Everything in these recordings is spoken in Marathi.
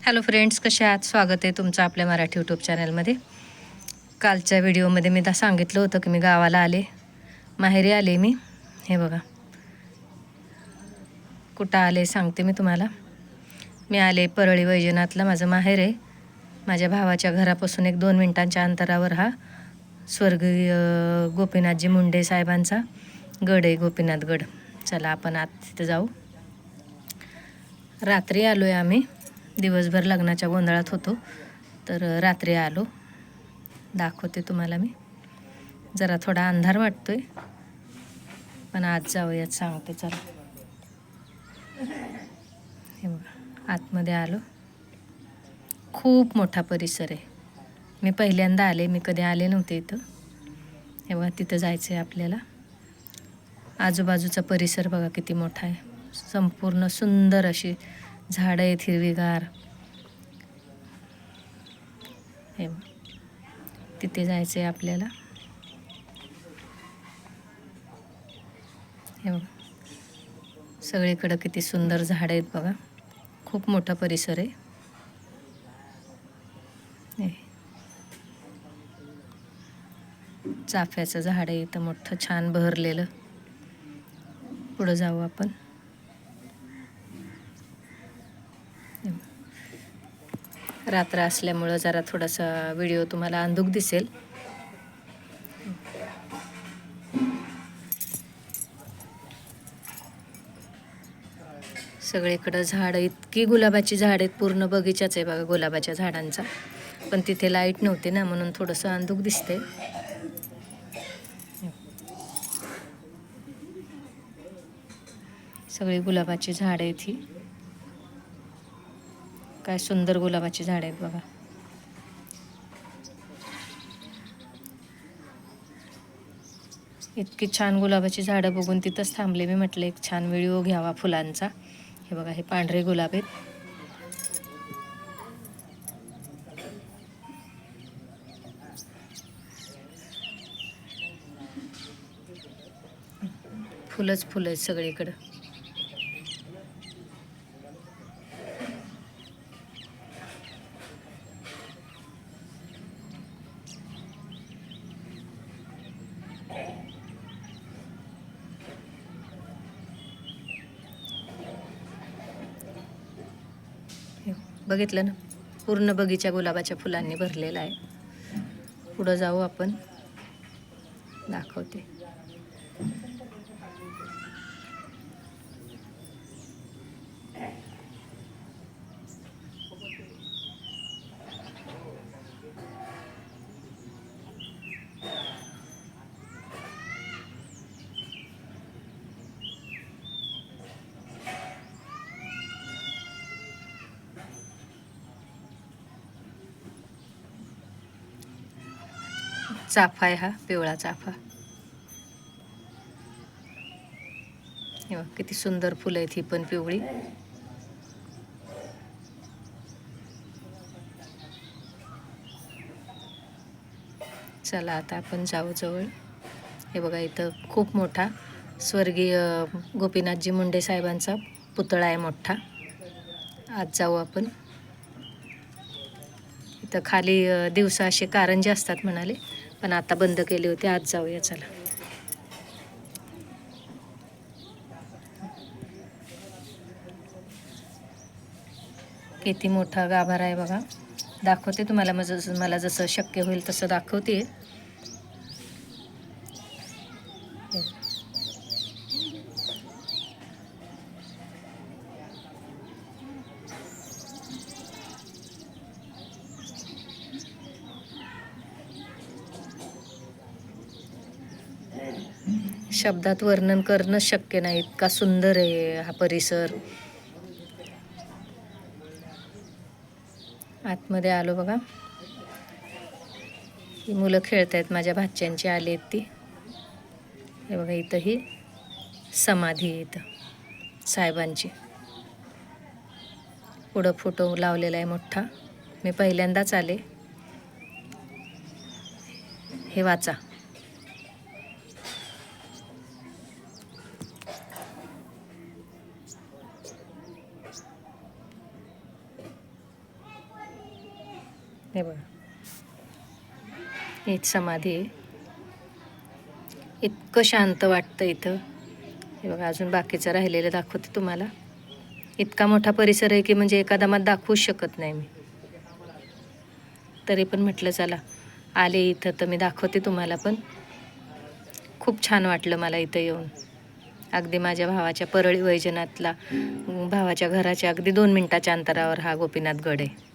हॅलो फ्रेंड्स कसे आहात? स्वागत आहे तुमचं आपल्या मराठी यूट्यूब चॅनलमध्ये कालच्या व्हिडिओमध्ये मी दा सांगितलं होतं की मी गावाला आले. माहेरी आले मी. हे बघा. कुठं आले सांगते मी तुम्हाला. मी आले परळी वैजनाथला. माझं माहेर आहे. माझ्या भावाच्या घरापासून एक दोन मिनटांच्या अंतरावर हा स्वर्गीय गोपीनाथजी मुंडे साहेबांचा गड आहे गोपीनाथ गड. चला आपण आत तिथं जाऊ. रात्री आलो आहे आम्ही. दिवसभर लग्नाच्या गोंधळात होतो. तर रात्री आलो. दाखवते तुम्हाला मी. जरा थोडा अंधार वाटतोय. पण आज जाऊयात सांगते चला. हे बघा आतमध्ये आलो. खूप मोठा परिसर आहे. मी पहिल्यांदा आले मी कधी आले नव्हते इथं. हे बघा तिथं जायचं आहे आपल्याला. आजूबाजूचा परिसर बघा किती मोठा आहे. संपूर्ण सुंदर अशी झाडं आहेत हिरवीगार. हे तिथे जायचं आहे आपल्याला. हे बघा. सगळीकडं किती सुंदर झाडं आहेत बघा. खूप मोठा परिसर आहे. हे. चाफ्याचं झाड आहे. इथं मोठं छान बहरलेलं पुढं जाऊ आपण. रात्र असल्यामुळं जरा थोडासा व्हिडिओ तुम्हाला अंधुक दिसेल. सगळीकडं झाडं इतकी गुलाबाची झाड आहेत पूर्ण बगीचाच आहे बघा गुलाबाच्या झाडांचा. पण तिथे लाइट नव्हती ना म्हणून थोडंसं अंधुक दिसते सगळी गुलाबाची झाडं आहेत ही. काय सुंदर गुलाबाची झाड आहेत बघा. इतकी छान गुलाबाची झाडं बघून तिथंच थांबले मी म्हटलं एक छान व्हिडिओ घ्यावा फुलांचा. हे बघा हे पांढरे गुलाब आहेत. फुलंच फुलं आहेत सगळीकडं हे बघितलं ना? पूर्ण बगीचा गुलाबाच्या फुलांनी भरलेला आहे. पुढं जाऊ आपण. दाखवते. चाफा आहे हा पिवळा चाफा. हे किती सुंदर फुलं आहेत ही पण पिवळी. चला आता आपण जाऊ जवळ. हे बघा इथं खूप मोठा स्वर्गीय गोपीनाथजी मुंडे साहेबांचा पुतळा आहे मोठा. आज जाऊ आपण. इथं खाली दिवसा असे कारंजे असतात म्हणाले. पण आता बंद केले होते आज जाऊया चला. किती मोठा गाभारा आहे बघा. दाखवते तुम्हाला मग जसं मला जसं शक्य होईल तसं दाखवते. शब्दात वर्णन करणं शक्य नाही. इतका सुंदर आहे हा परिसर. आतमध्ये आलो बघा. ही मुलं खेळत आहेत माझ्या भाच्यांची आली आहेत ती. हे बघा इथं ही समाधी आहे इथं साहेबांची. पुढं फोटो लावलेला आहे मोठा. मी पहिल्यांदाच आले. हे वाचा. हे बघा. हीच समाधी आहे. इतकं शांत वाटतं इथं. हे बघा अजून बाकीचं राहिलेलं दाखवते तुम्हाला. इतका मोठा परिसर आहे की म्हणजे एका दमात दाखवूच शकत नाही मी. तरी पण म्हटलं चला आले इथं तर मी दाखवते तुम्हाला पण. खूप छान वाटलं मला इथं येऊन. अगदी माझ्या भावाच्या परळी वैजनाथला भावाच्या घराच्या अगदी दोन मिनटाच्या अंतरावर हा गोपीनाथ गड आहे.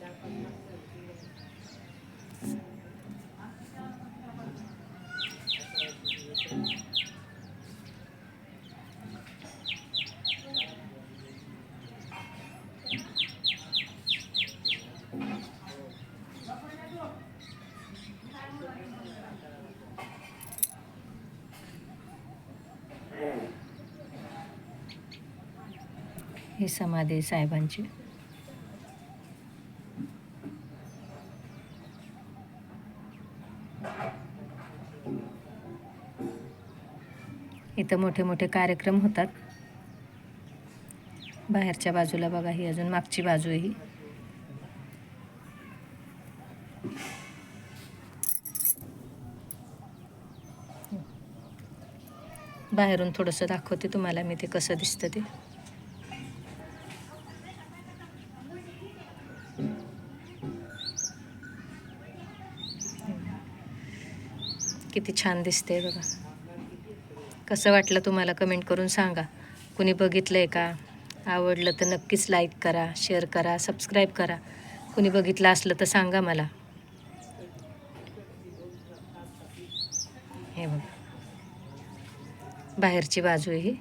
ही समाधी साहेबांची. इथं मोठे मोठे कार्यक्रम होतात. बाहेरच्या बाजूला बघा ही अजून मागची बाजू ही. बाहेरून थोडंसं दाखवते तुम्हाला मी ते कसं दिसतं ते. किती छान दिसते बघा. कसं वाटलं तुम्हाला कमेंट करून सांगा. कुणी बघितलं आहे का? आवडलं तर नक्कीच लाईक करा शेअर करा सबस्क्राईब करा. कुणी बघितलं असलं तर सांगा मला. हे बघा. बाहेरची बाजू आहे ही.